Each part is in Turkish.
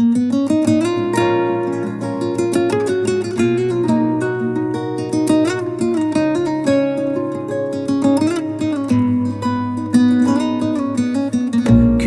thank you.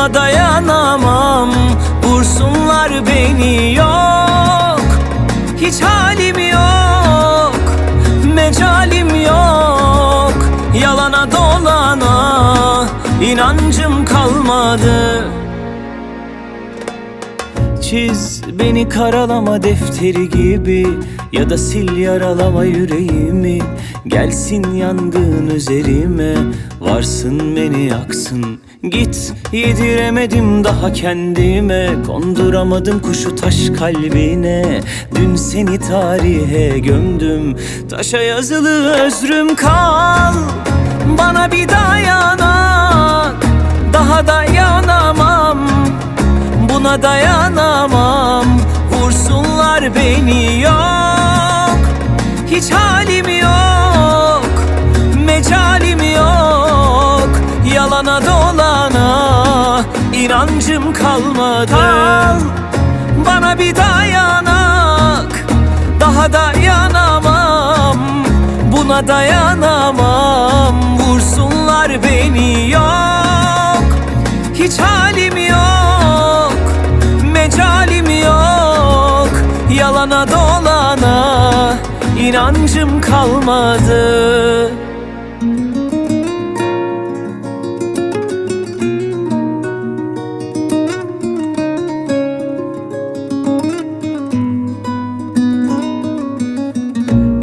Buna dayanamam. Vursunlar beni yok. Hiç halim yok. Mecalim yok. Yalana dolana inancım kalmadı Çiz beni karalama defteri gibi Ya da sil yaralama yüreğimi. Gelsin yangın üzerime Varsın beni yaksın. Git yediremedim daha kendime Konduramadım kuşu taş kalbine. Dün seni tarihe gömdüm Taşa yazılı özrüm kal. Bana bir dayanak Daha dayanamam Buna dayanamam inancım kalmadı. Kal. Bana bir dayanak Daha dayanamam. Buna dayanamam Vursunlar beni yok. Hiç halim yok Mecalim yok. Yalana dolana inancım kalmadı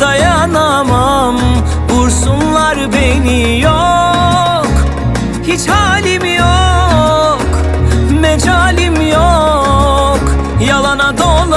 Dayanamam. Vursunlar beni yok. Hiç halim yok Mecalim yok. Yalana dolan